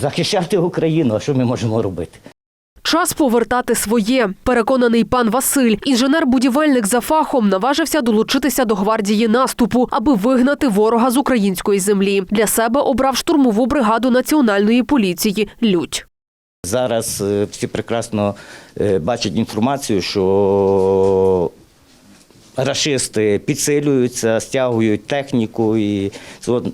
Захищати Україну, а що ми можемо робити? Час повертати своє. Переконаний пан Василь, інженер-будівельник за фахом, наважився долучитися до гвардії наступу, аби вигнати ворога з української землі. Для себе обрав штурмову бригаду національної поліції Лють. Зараз е, всі прекрасно е, бачать інформацію, що рашисти підсилюються, стягують техніку, і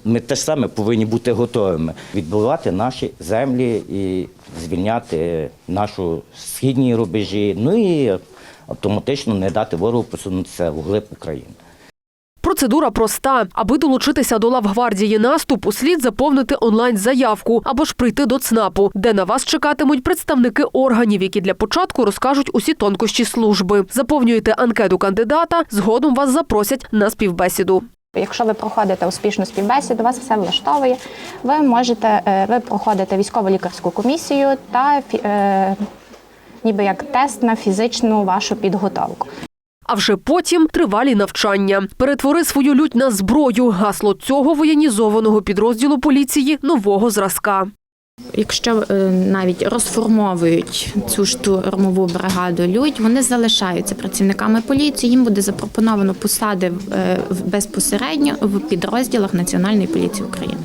ми теж саме повинні бути готовими відбувати наші землі і звільняти нашу східні рубежі, ну і автоматично не дати ворогу посунутися глиб України. Процедура проста. Аби долучитися до лав гвардії наступу, слід заповнити онлайн-заявку або ж прийти до ЦНАПу, де на вас чекатимуть представники органів, які для початку розкажуть усі тонкощі служби. Заповнюєте анкету кандидата, згодом вас запросять на співбесіду. Якщо ви проходите успішну співбесіду, вас все влаштовує. Ви можете е, ви проходите військово-лікарську комісію та е, ніби як тест на фізичну вашу підготовку. А вже потім тривалі навчання. Перетвори свою лють на зброю. Гасло цього воєнізованого підрозділу поліції нового зразка. Якщо е, навіть розформовують цю штурмову бригаду людь, вони залишаються працівниками поліції. Їм буде запропоновано посади е, безпосередньо в підрозділах Національної поліції України.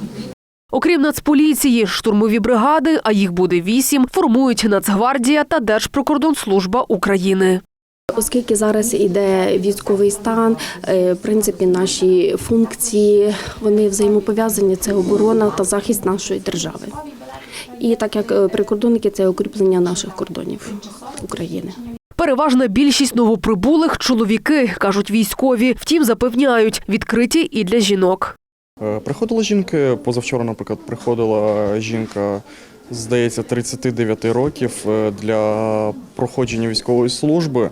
Окрім Нацполіції, штурмові бригади, а їх буде вісім, формують Нацгвардія та Держприкордонслужба України. Оскільки зараз іде військовий стан, е, в принципі, наші функції вони взаємопов'язані це оборона та захист нашої держави. І так як е, прикордонники це укріплення наших кордонів України. Переважна більшість новоприбулих чоловіки, кажуть військові. Втім, запевняють, відкриті і для жінок. Е, Приходили жінки, позавчора, наприклад, приходила жінка, здається, 39 років е, для проходження військової служби.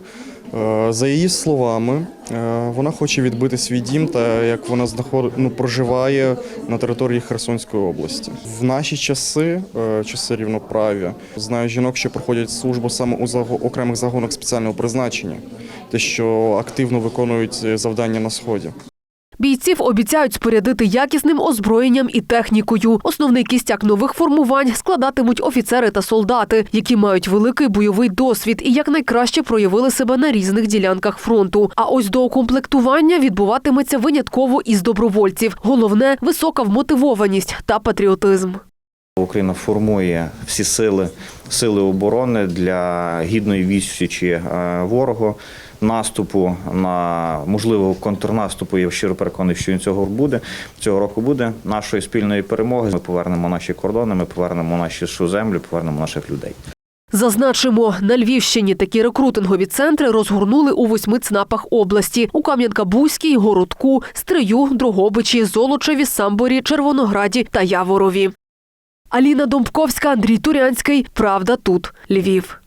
Е, За її словами, е, вона хоче відбити свій дім та як вона знаход... ну, проживає на території Херсонської області. В наші часи, часи рівноправ'я, знаю жінок, що проходять службу саме у заго- окремих загонах спеціального призначення, те, що активно виконують завдання на сході. Бійців обіцяють спорядити якісним озброєнням і технікою. Основний кістяк нових формувань складатимуть офіцери та солдати, які мають великий бойовий досвід і якнайкраще проявили себе на різних ділянках фронту. А ось до укомплектування відбуватиметься винятково із добровольців. Головне висока вмотивованість та патріотизм. Україна формує всі сили, сили оборони для гідної відсічі е, ворогу, наступу на можливо контрнаступу. Я щиро переконаний, що він цього буде цього року буде нашої спільної перемоги. Ми повернемо наші кордони, ми повернемо нашу землю, повернемо наших людей. Зазначимо, на Львівщині такі рекрутингові центри розгорнули у восьми ЦНАПах області: у Кам'янка-Бузькій, Городку, Стрию, Дрогобичі, Золочеві, Самборі, Червонограді та Яворові. Аліна Домбковська, Андрій Турянський. Правда тут. Львів.